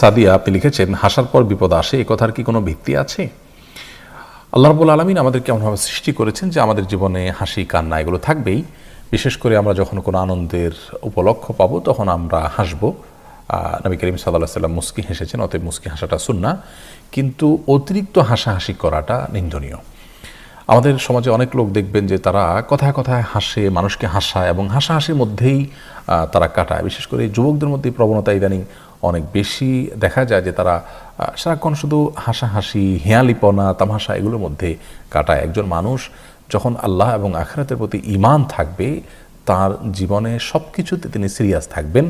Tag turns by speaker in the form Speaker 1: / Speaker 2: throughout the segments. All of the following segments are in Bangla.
Speaker 1: সাদিয়া, আপনি লিখেছেন, হাসার পর বিপদ আসে। এ কথার কি কোনো ভিত্তি আছে? আল্লাহ রবুল আলমিন আমাদেরকে এমনভাবে সৃষ্টি করেছেন যে আমাদের জীবনে হাসি, কান্না এগুলো থাকবেই? বিশেষ করে আমরা যখন কোনো আনন্দের উপলক্ষ পাবো, তখন আমরা হাসবো। নবী করিম সাল্লাহ সাল্লাম মুস্কি হেসেছেন, অতএব মুস্কি হাসাটা সুন্না কিন্তু অতিরিক্ত হাসাহাসি করাটা নিন্দনীয়। আমাদের সমাজে অনেক লোক দেখবেন যে তারা কথায় কথায় হাসে, মানুষকে হাসায় এবং হাসাহাসির মধ্যেই তারা কাটায়। বিশেষ করে যুবকদের মধ্যে প্রবণতা ইদানিং অনেক বেশি দেখা যায় যে তারা সারাক্ষণ শুধু হাসাহাসি, হেয়ালিপনা, তামাশা এগুলোর মধ্যে কাটায়। একজন মানুষ যখন আল্লাহ এবং আখরাতের প্রতি ইমান থাকবে, তার জীবনে সব কিছুতে তিনি সিরিয়াস থাকবেন।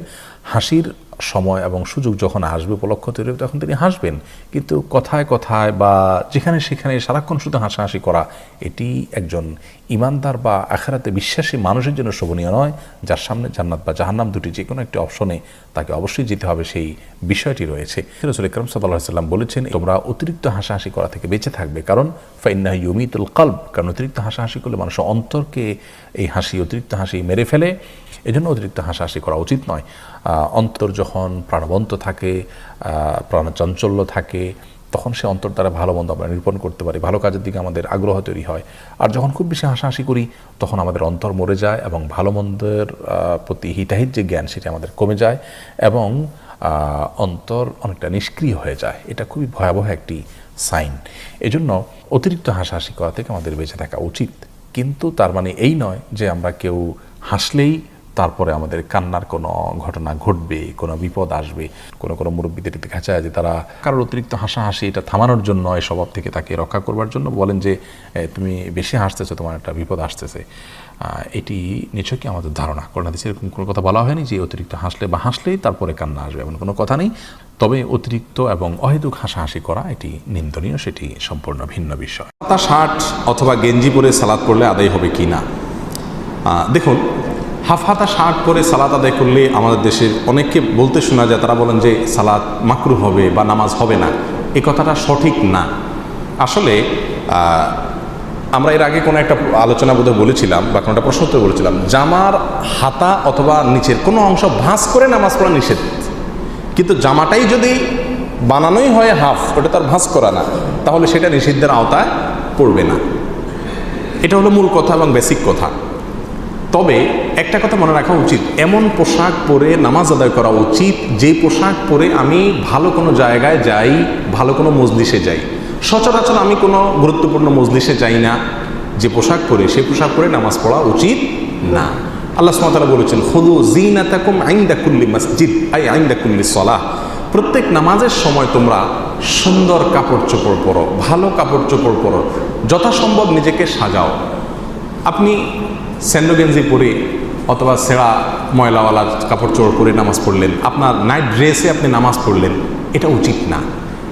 Speaker 1: হাসির সময় এবং সুযোগ যখন আসবে উপলক্ষ তৈরি হবে, তখন তিনি হাসবেন। কিন্তু কথায় কথায় বা যেখানে সেখানে সারাক্ষণ শুধু হাসাহাসি করা, এটি একজন ইমানদার বা আখেরাতে বিশ্বাসী মানুষের জন্য শোভনীয় নয়, যার সামনে জান্নাত বা জাহান্নাম দুটি যে কোনো একটি অপশনে তাকে অবশ্যই যেতে হবে, সেই বিষয়টি রয়েছে। রসুল ইকরম সাল্লাহ সাল্লাম বলেছেন, তোমরা অতিরিক্ত হাসাহাসি করা থেকে বেঁচে থাকবে, কারণ ফাইন্না ইউমিতুল কল্ব কারণ অতিরিক্ত হাসাহাসি করলে মানুষের অন্তরকে এই হাসি, অতিরিক্ত হাসি মেরে ফেলে। এজন্য অতিরিক্ত হাসাহাসি করা উচিত নয়। অন্তর যখন প্রাণবন্ত থাকে প্রাণচাঞ্চল্য থাকে, তখন সে অন্তর দ্বারা ভালো মন্দ আমরা নিরূপণ করতে পারি। ভালো কাজের দিকে আমাদের আগ্রহ তৈরি হয়। আর যখন খুব বেশি হাসাহাসি করি, তখন আমাদের অন্তর মরে যায় এবং ভালো মন্দের প্রতি হিতাহিত যে জ্ঞান, সেটি আমাদের কমে যায় এবং অন্তর অনেকটা নিষ্ক্রিয় হয়ে যায়। এটা খুবই ভয়াবহ একটি সাইন। এজন্য অতিরিক্ত হাসাহাসি করা থেকে আমাদের বেঁচে থাকা উচিত। কিন্তু তার মানে এই নয় যে আমরা কেউ হাসলেই তারপরে আমাদের কান্নার কোনো ঘটনা ঘটবে, কোনো বিপদ আসবে, কোনো কোনো মুরব্বীদের দেখা যায় যে তারা কারোর অতিরিক্ত হাসাহাসি, এটা থামানোর জন্য এই স্বভাব থেকে তাকে রক্ষা করবার জন্য বলেন যে তুমি বেশি হাসতেছো, তোমার একটা বিপদ আসতেছে। এটি নিছকই আমাদের ধারণা? করোনা দেশে এরকম কোনো কথা বলা হয়নি যে, অতিরিক্ত হাসলে বা হাসলেই তারপরে কান্না আসবে, এমন কোনো কথা নেই। তবে অতিরিক্ত এবং অহেতুক হাসাহাসি করা এটি নিন্দনীয়, সেটি সম্পূর্ণ ভিন্ন বিষয়।
Speaker 2: হাতা শার্ট অথবা গেঞ্জি পরে সালাদ করলে আদায় হবে কি না? দেখুন হাফ হাতা শার্ট পরে সালাদ আদায় করলে আমাদের দেশের অনেককে বলতে শোনা যায়, তারা বলেন যে সালাদ মাকরু হবে বা নামাজ হবে না। এ কথাটা সঠিক না। আসলে আমরা এর আগে কোনো একটা আলোচনা বোধহয় বলেছিলাম বা কোনো একটা প্রশ্ন উত্তরে বলেছিলাম, জামার হাতা অথবা নিচের কোনো অংশ ভাঁজ করে নামাজ পড়া নিষেধ। কিন্তু জামাটাই যদি বানানোই হয় হাফ, ওটা তার ভাঁজ করা না। তাহলে সেটা নিষিদ্ধের আওতায় পড়বে না। এটা হলো মূল কথা এবং বেসিক কথা। তবে একটা কথা মনে রাখা উচিত। এমন পোশাক পরে নামাজ আদায় করা উচিত, যে পোশাক পরে আমি ভালো কোনো জায়গায় যাই, ভালো কোনো মজলিসে যাই। সচরাচর আমি কোনো গুরুত্বপূর্ণ মজলিসে যাই না। যে পোশাক পরে সেই পোশাক পরে নামাজ পড়া উচিত না। আল্লাহ সুমাতালা বলেছেন খুদু জিনাতাকুম আইন্দা কুল্লি মসজিদ, আই আইন্দা কুল্লি সলাহ। প্রত্যেক নামাজের সময় তোমরা সুন্দর কাপড় চোপড় পরো, ভালো কাপড় চোপড় পরো, যথাসম্ভব নিজেকে সাজাও। আপনি স্যান্ডো গেঞ্জি পরে অথবা সেরা ময়লাওয়ালা কাপড় চোর পরে নামাজ পড়লেন। আপনার নাইট ড্রেসে আপনি নামাজ পড়লেন। এটা উচিত না।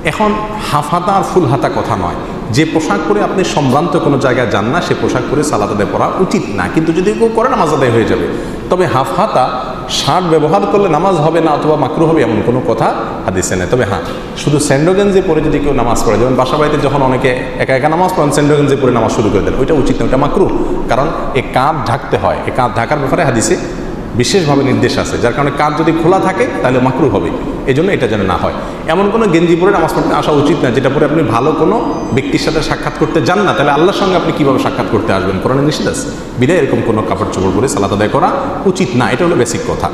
Speaker 2: এখন হাফ হাতা আর ফুল হাতা কথা নয়। যে পোশাক পরে আপনি সম্ভ্রান্ত কোনো জায়গায় যান না, সে পোশাক পরে সালাদ আদায় পড়া উচিত না। কিন্তু যদি কেউ করে, নামাজ আদায় হয়ে যাবে। তবে হাফ হাতা শার্ট ব্যবহার করলে নামাজ হবে না অথবা মাকরু হবে এমন কোনো কথা হাদিসে নেই। তবে হ্যাঁ শুধু স্যান্ডো গেঞ্জি পরে যদি কেউ নামাজ পড়ে, যেমন বাসা বাড়িতে যখন অনেকে একা একা নামাজ পড়েন স্যান্ডো গেঞ্জি পরে নামাজ শুরু করে দেন। ওইটা উচিত না ওইটা মাকরু। কারণ এ কাঁধ ঢাকতে হয়। এ কাঁধ ঢাকার ব্যাপারে হাদিসে বিশেষভাবে নির্দেশ আছে। যার কারণে কাঁধ যদি খোলা থাকে, তাহলে মাকরু হবে এই জন্য এটা যেন না হয়। এমন কোনো গেঞ্জি পরে নামাজ পড়তে আসা উচিত না, যেটা পরে আপনি ভালো কোনো ব্যক্তির সাথে সাক্ষাৎ করতে যান না। তাহলে আল্লাহর সঙ্গে আপনি কীভাবে সাক্ষাৎ করতে আসবেন? কোরআনে নিষেধ আছে? বিদায় এরকম কোনো কাপড় চোপড় পরে সালাত আদায় করা উচিত না। এটা হলো বেসিক কথা।